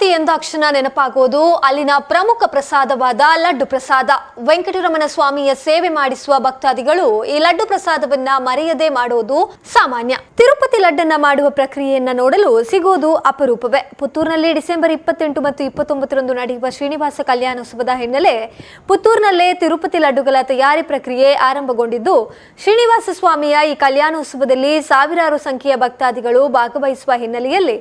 ತಿರುಪತಿ ಎಂದಾಕ್ಷಣ ನೆನಪಾಗೋದು, ಅಲ್ಲಿನ ಪ್ರಮುಖ ಪ್ರಸಾದವಾದ ಲಡ್ಡು ಪ್ರಸಾದ. ವೆಂಕಟರಮಣ ಸ್ವಾಮಿಯ ಸೇವೆ ಮಾಡಿಸುವ ಭಕ್ತಾದಿಗಳು ಈ ಲಡ್ಡು ಪ್ರಸಾದವನ್ನ ಮರೆಯದೆ ಮಾಡೋದು ಸಾಮಾನ್ಯ. ತಿರುಪತಿ ಲಡ್ಡನ್ನ ಮಾಡುವ ಪ್ರಕ್ರಿಯೆಯನ್ನ ನೋಡಲು ಸಿಗುವುದು ಅಪರೂಪವೇ. ಪುತ್ತೂರಿನಲ್ಲಿ ಡಿಸೆಂಬರ್ ಇಪ್ಪತ್ತೆಂಟು ಮತ್ತು ಇಪ್ಪತ್ತೊಂಬತ್ತರಂದು ನಡೆಯುವ ಶ್ರೀನಿವಾಸ ಕಲ್ಯಾಣೋತ್ಸವದ ಹಿನ್ನೆಲೆ ಪುತ್ತೂರಿನಲ್ಲೇ ತಿರುಪತಿ ಲಡ್ಡುಗಳ ತಯಾರಿ ಪ್ರಕ್ರಿಯೆ ಆರಂಭಗೊಂಡಿದ್ದು, ಶ್ರೀನಿವಾಸ ಸ್ವಾಮಿಯ ಈ ಕಲ್ಯಾಣೋತ್ಸವದಲ್ಲಿ ಸಾವಿರಾರು ಸಂಖ್ಯೆಯ ಭಕ್ತಾದಿಗಳು ಭಾಗವಹಿಸುವ ಹಿನ್ನೆಲೆಯಲ್ಲಿ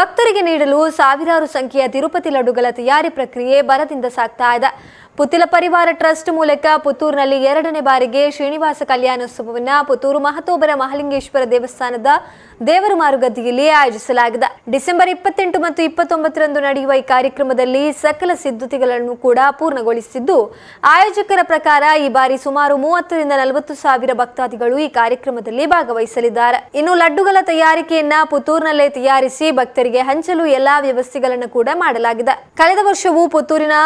ಭಕ್ತರಿಗೆ ನೀಡಲು ಸಾವಿರಾರು ಸಂಖ್ಯೆಯ ತಿರುಪತಿ ಲಡ್ಡುಗಳ ತಯಾರಿ ಪ್ರಕ್ರಿಯೆ ಬರದಿಂದ ಸಾಗ್ತಾ ಇದೆ. ಪುತ್ತಿಲ ಪರಿವಾರ ಟ್ರಸ್ಟ್ ಮೂಲಕ ಪುತ್ತೂರಿನಲ್ಲಿ ಎರಡನೇ ಬಾರಿಗೆ ಶ್ರೀನಿವಾಸ ಕಲ್ಯಾಣೋತ್ಸವವನ್ನ ಪುತ್ತೂರು ಮಹತೋಬರ ಮಹಾಲಿಂಗೇಶ್ವರ ದೇವಸ್ಥಾನದ ದೇವರ ಮಾರುಗದ್ದೆಯಲ್ಲಿ ಆಯೋಜಿಸಲಾಗಿದೆ. ಡಿಸೆಂಬರ್ ಇಪ್ಪತ್ತೆಂಟು ಮತ್ತು ಇಪ್ಪತ್ತೊಂಬತ್ತರಂದು ನಡೆಯುವ ಈ ಕಾರ್ಯಕ್ರಮದಲ್ಲಿ ಸಕಲ ಸಿದ್ಧತೆಗಳನ್ನು ಕೂಡ ಪೂರ್ಣಗೊಳಿಸಿದ್ದು, ಆಯೋಜಕರ ಪ್ರಕಾರ ಈ ಬಾರಿ ಸುಮಾರು ಮೂವತ್ತರಿಂದ ನಲವತ್ತು ಸಾವಿರ ಭಕ್ತಾದಿಗಳು ಈ ಕಾರ್ಯಕ್ರಮದಲ್ಲಿ ಭಾಗವಹಿಸಲಿದ್ದಾರೆ. ಇನ್ನು ಲಡ್ಡುಗಳ ತಯಾರಿಕೆಯನ್ನ ಪುತ್ತೂರಿನಲ್ಲೇ ತಯಾರಿಸಿ ಭಕ್ತರಿಗೆ ಹಂಚಲು ಎಲ್ಲಾ ವ್ಯವಸ್ಥೆಗಳನ್ನು ಕೂಡ ಮಾಡಲಾಗಿದೆ. ಕಳೆದ ವರ್ಷವೂ ಪುತ್ತೂರಿನ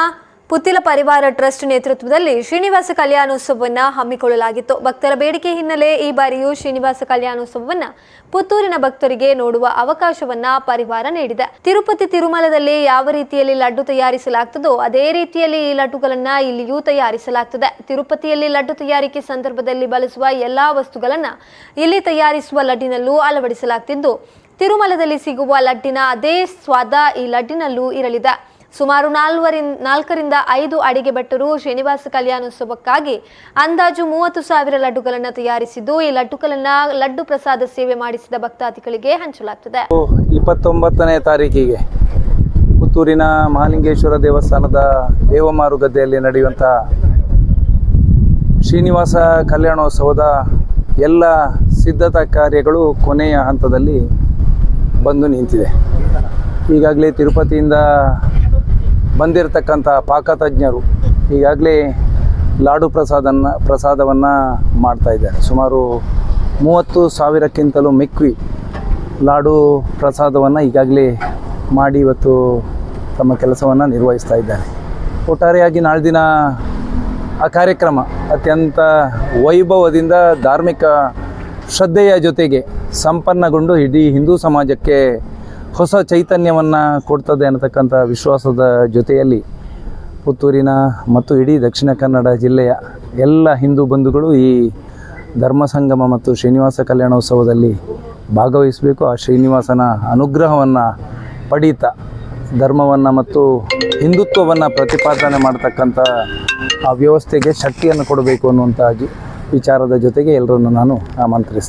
ಪುತ್ತಿಲ ಪರಿವಾರ ಟ್ರಸ್ಟ್ ನೇತೃತ್ವದಲ್ಲಿ ಶ್ರೀನಿವಾಸ ಕಲ್ಯಾಣೋತ್ಸವವನ್ನು ಹಮ್ಮಿಕೊಳ್ಳಲಾಗಿತ್ತು. ಭಕ್ತರ ಬೇಡಿಕೆ ಹಿನ್ನೆಲೆ ಈ ಬಾರಿಯೂ ಶ್ರೀನಿವಾಸ ಕಲ್ಯಾಣೋತ್ಸವವನ್ನು ಪುತ್ತೂರಿನ ಭಕ್ತರಿಗೆ ನೋಡುವ ಅವಕಾಶವನ್ನ ಪರಿವಾರ ನೀಡಿದೆ. ತಿರುಪತಿ ತಿರುಮಲದಲ್ಲಿ ಯಾವ ರೀತಿಯಲ್ಲಿ ಲಡ್ಡು ತಯಾರಿಸಲಾಗ್ತದೋ ಅದೇ ರೀತಿಯಲ್ಲಿ ಈ ಲಡ್ಡುಗಳನ್ನು ಇಲ್ಲಿಯೂ ತಯಾರಿಸಲಾಗ್ತದೆ. ತಿರುಪತಿಯಲ್ಲಿ ಲಡ್ಡು ತಯಾರಿಕೆ ಸಂದರ್ಭದಲ್ಲಿ ಬಳಸುವ ಎಲ್ಲಾ ವಸ್ತುಗಳನ್ನ ಇಲ್ಲಿ ತಯಾರಿಸುವ ಲಡ್ಡಿನಲ್ಲೂ ಅಳವಡಿಸಲಾಗ್ತಿದ್ದು. ತಿರುಮಲದಲ್ಲಿ ಸಿಗುವ ಲಡ್ಡಿನ ಅದೇ ಸ್ವಾದ ಈ ಲಡ್ಡಿನಲ್ಲೂ ಇರಲಿದೆ. ಸುಮಾರು ನಾಲ್ವರಿಂದ ನಾಲ್ಕರಿಂದ ಐದು ಅಡಿಗೆ ಭಟ್ಟರು ಶ್ರೀನಿವಾಸ ಕಲ್ಯಾಣೋತ್ಸವಕ್ಕಾಗಿ ಅಂದಾಜು ಮೂವತ್ತು ಸಾವಿರ ಲಡ್ಡುಗಳನ್ನು ತಯಾರಿಸಿದ್ದು, ಈ ಲಡ್ಡುಗಳನ್ನು ಲಡ್ಡು ಪ್ರಸಾದ ಸೇವೆ ಮಾಡಿಸಿದ ಭಕ್ತಾದಿಗಳಿಗೆ ಹಂಚಲಾಗ್ತದೆ. ಇಪ್ಪತ್ತೊಂಬತ್ತನೇ ತಾರೀಕಿಗೆ ಪುತ್ತೂರಿನ ಮಹಾಲಿಂಗೇಶ್ವರ ದೇವಸ್ಥಾನದ ದೇವಮಾರು ಗದ್ದೆಯಲ್ಲಿ ನಡೆಯುವಂತಹ ಶ್ರೀನಿವಾಸ ಕಲ್ಯಾಣೋತ್ಸವದ ಎಲ್ಲ ಸಿದ್ಧತಾ ಕಾರ್ಯಗಳು ಕೊನೆಯ ಹಂತದಲ್ಲಿ ಬಂದು ನಿಂತಿದೆ. ಈಗಾಗಲೇ ತಿರುಪತಿಯಿಂದ ಬಂದಿರತಕ್ಕಂಥ ಪಾಕತಜ್ಞರು ಈಗಾಗಲೇ ಲಾಡು ಪ್ರಸಾದನ ಪ್ರಸಾದವನ್ನು ಮಾಡ್ತಾ ಇದ್ದಾರೆ. ಸುಮಾರು ಮೂವತ್ತು ಸಾವಿರಕ್ಕಿಂತಲೂ ಮಿಕ್ವಿ ಲಾಡು ಪ್ರಸಾದವನ್ನು ಈಗಾಗಲೇ ಮಾಡಿ ಇವತ್ತು ತಮ್ಮ ಕೆಲಸವನ್ನು ನಿರ್ವಹಿಸ್ತಾ ಇದ್ದಾರೆ. ಒಟ್ಟಾರೆಯಾಗಿ ನಾಳೆ ದಿನ ಆ ಕಾರ್ಯಕ್ರಮ ಅತ್ಯಂತ ವೈಭವದಿಂದ ಧಾರ್ಮಿಕ ಶ್ರದ್ಧೆಯ ಜೊತೆಗೆ ಸಂಪನ್ನಗೊಂಡು ಇಡೀ ಹಿಂದೂ ಸಮಾಜಕ್ಕೆ ಹೊಸ ಚೈತನ್ಯವನ್ನು ಕೊಡ್ತದೆ ಅನ್ನತಕ್ಕಂಥ ವಿಶ್ವಾಸದ ಜೊತೆಯಲ್ಲಿ ಪುತ್ತೂರಿನ ಮತ್ತು ಇಡೀ ದಕ್ಷಿಣ ಕನ್ನಡ ಜಿಲ್ಲೆಯ ಎಲ್ಲ ಹಿಂದೂ ಬಂಧುಗಳು ಈ ಧರ್ಮ ಸಂಗಮ ಮತ್ತು ಶ್ರೀನಿವಾಸ ಕಲ್ಯಾಣೋತ್ಸವದಲ್ಲಿ ಭಾಗವಹಿಸಬೇಕು. ಆ ಶ್ರೀನಿವಾಸನ ಅನುಗ್ರಹವನ್ನು ಪಡೀತಾ, ಧರ್ಮವನ್ನು ಮತ್ತು ಹಿಂದುತ್ವವನ್ನು ಪ್ರತಿಪಾದನೆ ಮಾಡ್ತಕ್ಕಂಥ ಆ ವ್ಯವಸ್ಥೆಗೆ ಶಕ್ತಿಯನ್ನು ಕೊಡಬೇಕು ಅನ್ನುವಂಥ ವಿಚಾರದ ಜೊತೆಗೆ ಎಲ್ಲರನ್ನು ನಾನು ಆಮಂತ್ರಿಸ್ತೇನೆ